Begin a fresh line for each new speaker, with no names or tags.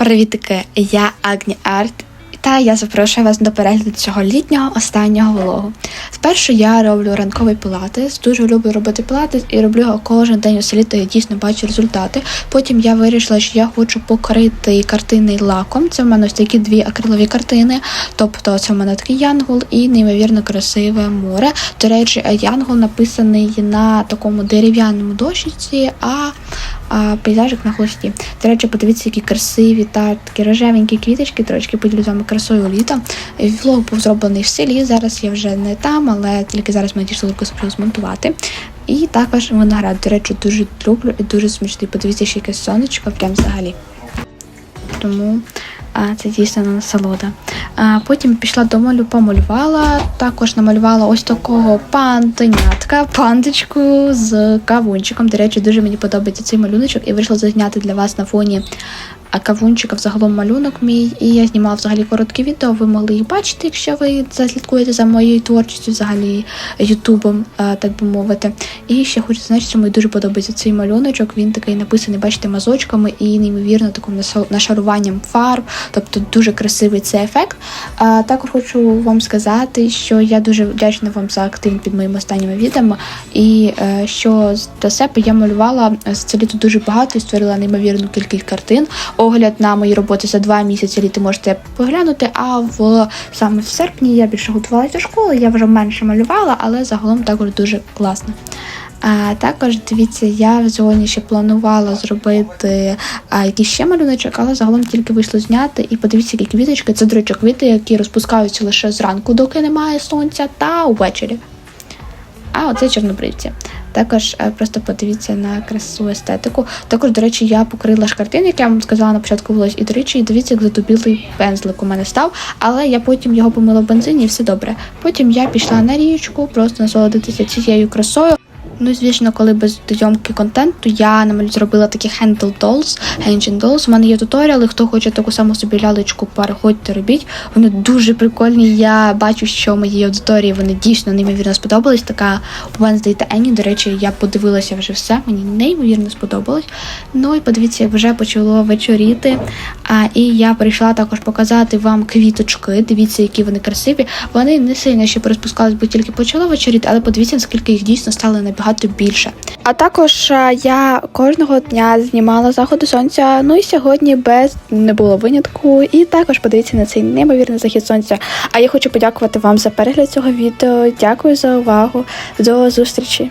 Привітики! Я Агні Арт. Та я запрошую вас до перегляду цього літнього останнього влогу. Спершу я роблю ранковий пілатес, дуже люблю робити пілатес і роблю його кожен день усе літо, я дійсно бачу результати. Потім я вирішила, що я хочу покрити картини лаком. Це в мене ось такі дві акрилові картини. Тобто це в мене такий янгол і неймовірно красиве море. До речі, янгол написаний на такому дерев'яному дощиці, а пейзажик на хвості. До речі, подивіться, які красиві та такі рожевенькі квіточки, трошки поділю з вами красою літа. Влог був зроблений в селі. Зараз я вже не там, але тільки зараз дійшли руку собі змонтувати. І також виноград, до речі, дуже люблю і дуже смачний. Подивіться, ще якесь сонечко, прям взагалі. Тому а, це дійсно насолода. Потім пішла до малю, помалювала. Також намалювала ось такого пантенятка, пандочку з кавунчиком. До речі, дуже мені подобається цей малюночок і вирішила зазняти для вас на фоні кавунчика взагалом малюнок мій. І я знімала взагалі коротке відео. Ви могли їх бачити, якщо ви заслідкуєте за моєю творчістю, взагалі ютубом, так би мовити. І ще хочу сказати, що мені дуже подобається цей малюночок. Він такий написаний, бачите, мазочками і неймовірно таким нашаруванням фарб, тобто дуже красивий цей ефект. А також хочу вам сказати, що я дуже вдячна вам за актив під моїми останніми відео. І е, що до себе я малювала це літо дуже багато і створила неймовірну кількість картин. Огляд на мої роботи за два місяці літи можете поглянути. А в саме в серпні я більше готувалася до школи, я вже менше малювала, але загалом також дуже класно. А також дивіться, я сьогодні ще планувала зробити а, якийсь ще малюночок, але загалом тільки вийшло зняти. І подивіться, які квіточки. Це, до речі, квіти, які розпускаються лише зранку, доки немає сонця, та увечері. А оце чорнобривці. Також е, просто подивіться на красу естетику. Також, до речі, я покрила шкартин, як я вам сказала на початку волос. І, до речі, дивіться, як затубілий пензлик у мене став, але я потім його помила в бензині і все добре. Потім я пішла на річку, просто насолодитися цією красою. Ну, звісно, коли без зйомки контенту, я намалю зробила такі handle dolls, hanging dolls. У мене є туторіали. Хто хоче таку саму собі лялечку, переходьте, робіть. Вони дуже прикольні. Я бачу, що моїй аудиторії вони дійсно неймовірно сподобались. Така Wednesday та Annie, До речі, я подивилася вже все. Мені неймовірно сподобалось. Ну і подивіться, як вже почало вечоріти. А і я прийшла також показати вам квіточки. Дивіться, які вони красиві. Вони не сильно ще порозпускались, бо тільки почало вечоріти, але подивіться, наскільки їх дійсно стало набагато більше. А також я кожного дня знімала заходи сонця. Ну і сьогодні без не було винятку. І також подивіться на цей неймовірний захід сонця. А я хочу подякувати вам за перегляд цього відео. Дякую за увагу. До зустрічі!